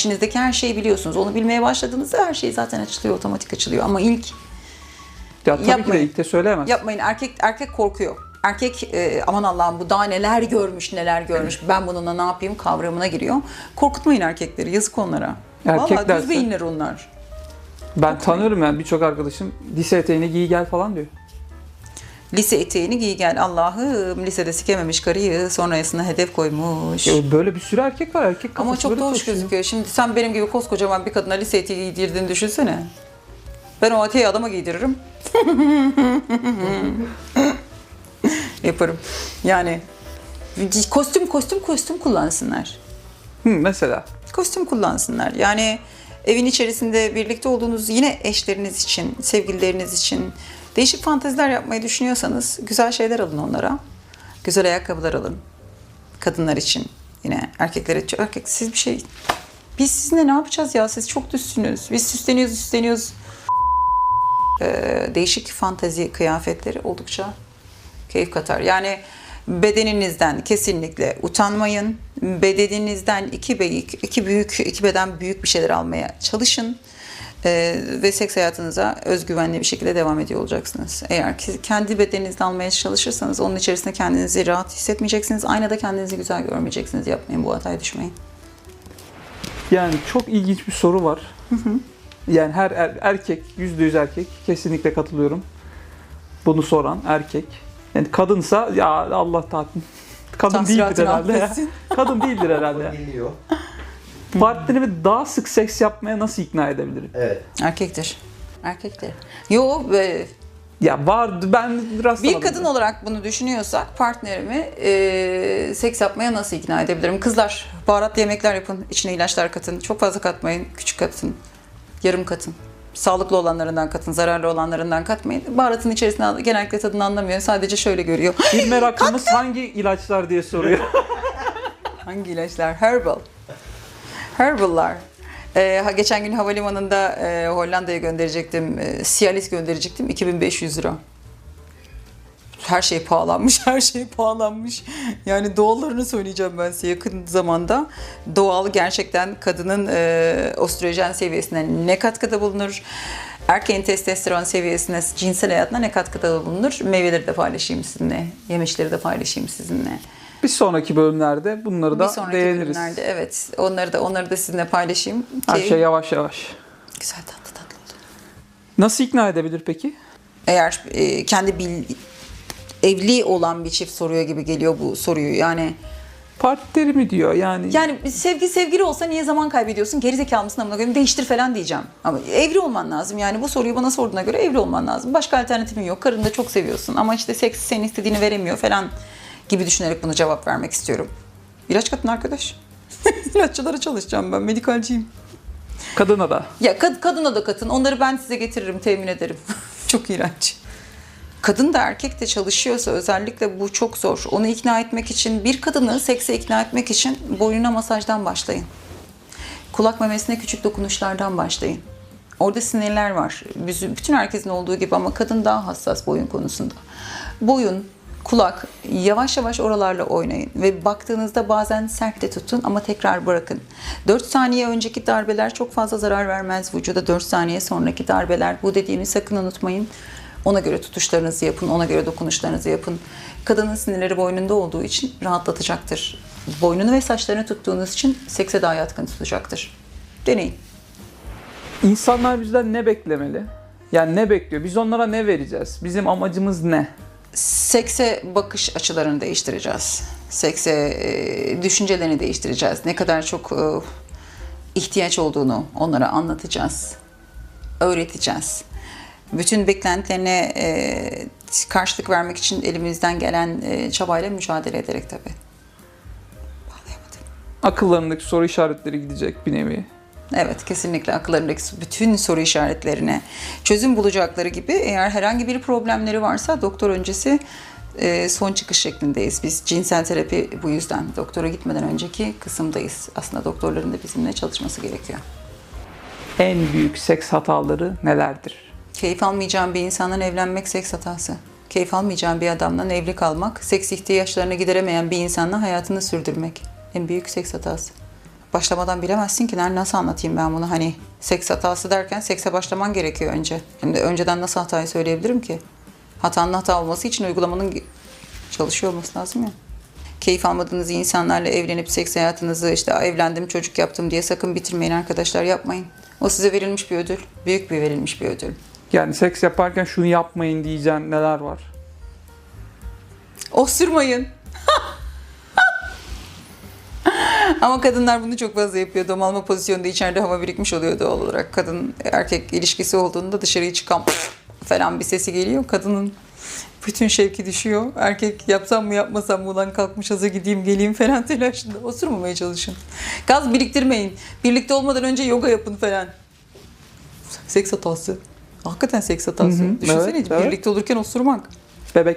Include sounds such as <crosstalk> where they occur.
İçinizdeki her şeyi biliyorsunuz. Onu bilmeye başladığınızda her şey zaten açılıyor, otomatik açılıyor. Ama ilk Ya tabii ki de Yapmayın. ilk de söyleyemez. yapmayın. Erkek erkek korkuyor. Erkek e, aman Allah'ım bu daha neler görmüş neler görmüş ben bununla ne yapayım kavramına giriyor. Korkutmayın erkekleri yazık onlara. Erkek Vallahi derse- düz beyinler onlar. Ben tanıyorum yani birçok arkadaşım lise eteğini giy gel falan diyor. Lise eteğini giy gel Allah'ım lisede sikememiş karıyı sonrasında hedef koymuş. Ya böyle bir sürü erkek var erkek Ama çok böyle da hoş gözüküyor. Şimdi sen benim gibi koskocaman bir kadına lise eteği giydirdiğini düşünsene. Ben o eteği adama giydiririm. <laughs> Yaparım. Yani kostüm kostüm kostüm kullansınlar. Hı, mesela. Kostüm kullansınlar. Yani evin içerisinde birlikte olduğunuz yine eşleriniz için, sevgilileriniz için değişik fanteziler yapmayı düşünüyorsanız güzel şeyler alın onlara. Güzel ayakkabılar alın. Kadınlar için yine erkeklere erkek siz bir şey biz sizinle ne yapacağız ya siz çok düzsünüz. Biz süsleniyoruz süsleniyoruz. Ee, değişik fantezi kıyafetleri oldukça keyif katar. Yani bedeninizden kesinlikle utanmayın. Bedeninizden iki büyük, iki büyük, iki beden büyük bir şeyler almaya çalışın. Ee, ve seks hayatınıza özgüvenli bir şekilde devam ediyor olacaksınız. Eğer ki kendi bedeninizden almaya çalışırsanız onun içerisinde kendinizi rahat hissetmeyeceksiniz. Aynada kendinizi güzel görmeyeceksiniz. Yapmayın bu hataya düşmeyin. Yani çok ilginç bir soru var. Yani her er- erkek, yüzde yüz erkek kesinlikle katılıyorum. Bunu soran erkek. Yani kadınsa ya Allah tahtın. Kadın değildir herhalde ya. Kadın değildir herhalde. Partnerimi daha sık seks yapmaya nasıl ikna edebilirim? Evet. Erkektir. Erkektir. Yo e, Ya vardı ben rastlamadım. Bir kadın olarak bunu düşünüyorsak partnerimi e, seks yapmaya nasıl ikna edebilirim? Kızlar baharatlı yemekler yapın, içine ilaçlar katın, çok fazla katmayın, küçük katın, yarım katın. Sağlıklı olanlarından katın, zararlı olanlarından katmayın. Baharatın içerisinde genellikle tadını anlamıyor, sadece şöyle görüyor. Bir meraklımız hangi ilaçlar diye soruyor. <laughs> Hangi ilaçlar? Herbal. Herbal'lar. Ee, geçen gün havalimanında e, Hollanda'ya gönderecektim. E, Cialis gönderecektim. 2500 lira. Her şey pahalanmış, <laughs> her şey pahalanmış. Yani doğallarını söyleyeceğim ben size yakın zamanda. Doğal gerçekten kadının e, östrojen seviyesine ne katkıda bulunur? Erkeğin testosteron seviyesine, cinsel hayatına ne katkıda bulunur? Meyveleri de paylaşayım sizinle, yemişleri de paylaşayım sizinle. Bir sonraki bölümlerde bunları Bir da sonraki değiniriz. bölümlerde evet onları da onları da sizinle paylaşayım ki Her şey yavaş yavaş. güzel tatlı tatlı oldu. Nasıl ikna edebilir peki? Eğer e, kendi bil, evli olan bir çift soruyor gibi geliyor bu soruyu yani Partneri mi diyor yani. yani sevgi sevgili olsa niye zaman kaybediyorsun geri zekalı mısın amına koyayım değiştir falan diyeceğim ama evli olman lazım yani bu soruyu bana sorduğuna göre evli olman lazım başka alternatifin yok karını da çok seviyorsun ama işte seks senin istediğini veremiyor falan gibi düşünerek bunu cevap vermek istiyorum İlaç katın arkadaş <laughs> İlaççılara çalışacağım ben medikalciyim Kadına da. Ya kad- kadına da katın. Onları ben size getiririm, temin ederim. <laughs> çok iğrenç. Kadın da erkek de çalışıyorsa özellikle bu çok zor. Onu ikna etmek için, bir kadını sekse ikna etmek için boynuna masajdan başlayın. Kulak memesine küçük dokunuşlardan başlayın. Orada sinirler var. Bütün herkesin olduğu gibi ama kadın daha hassas boyun konusunda. Boyun, kulak yavaş yavaş oralarla oynayın ve baktığınızda bazen sert de tutun ama tekrar bırakın. 4 saniye önceki darbeler çok fazla zarar vermez vücuda. 4 saniye sonraki darbeler bu dediğimi sakın unutmayın. Ona göre tutuşlarınızı yapın, ona göre dokunuşlarınızı yapın. Kadının sinirleri boynunda olduğu için rahatlatacaktır. Boynunu ve saçlarını tuttuğunuz için sekse daha yatkın tutacaktır. Deneyin. İnsanlar bizden ne beklemeli? Yani ne bekliyor? Biz onlara ne vereceğiz? Bizim amacımız ne? Sekse bakış açılarını değiştireceğiz. Sekse e, düşüncelerini değiştireceğiz. Ne kadar çok e, ihtiyaç olduğunu onlara anlatacağız. Öğreteceğiz. Bütün beklentilerine e, karşılık vermek için elimizden gelen çabayla mücadele ederek tabii. Akıllarındaki soru işaretleri gidecek bir nevi. Evet kesinlikle akıllarındaki bütün soru işaretlerine çözüm bulacakları gibi eğer herhangi bir problemleri varsa doktor öncesi e, son çıkış şeklindeyiz. Biz cinsel terapi bu yüzden doktora gitmeden önceki kısımdayız. Aslında doktorların da bizimle çalışması gerekiyor. En büyük seks hataları nelerdir? Keyif almayacağım bir insandan evlenmek seks hatası. Keyif almayacağım bir adamdan evli kalmak, seks ihtiyaçlarını gideremeyen bir insanla hayatını sürdürmek. En büyük seks hatası. Başlamadan bilemezsin ki. Nasıl anlatayım ben bunu? Hani seks hatası derken sekse başlaman gerekiyor önce. Şimdi önceden nasıl hatayı söyleyebilirim ki? Hatanın hata olması için uygulamanın çalışıyor olması lazım ya. Keyif almadığınız insanlarla evlenip seks hayatınızı işte "Aa, evlendim çocuk yaptım diye sakın bitirmeyin arkadaşlar yapmayın. O size verilmiş bir ödül. Büyük bir verilmiş bir ödül. Yani seks yaparken şunu yapmayın diyeceğin neler var? Osurmayın. <laughs> Ama kadınlar bunu çok fazla yapıyor. Domalma pozisyonunda içeride hava birikmiş oluyor doğal olarak. Kadın erkek ilişkisi olduğunda dışarıya çıkan <laughs> falan bir sesi geliyor. Kadının bütün şevki düşüyor. Erkek yapsam mı yapmasam mı ulan kalkmış hazır gideyim geleyim <laughs> falan telaşında. Osurmamaya çalışın. Gaz biriktirmeyin. Birlikte olmadan önce yoga yapın falan. Seks hatası. Hakikaten seks hatası. Hı hı, Düşünsene evet, evet. birlikte olurken osurmak.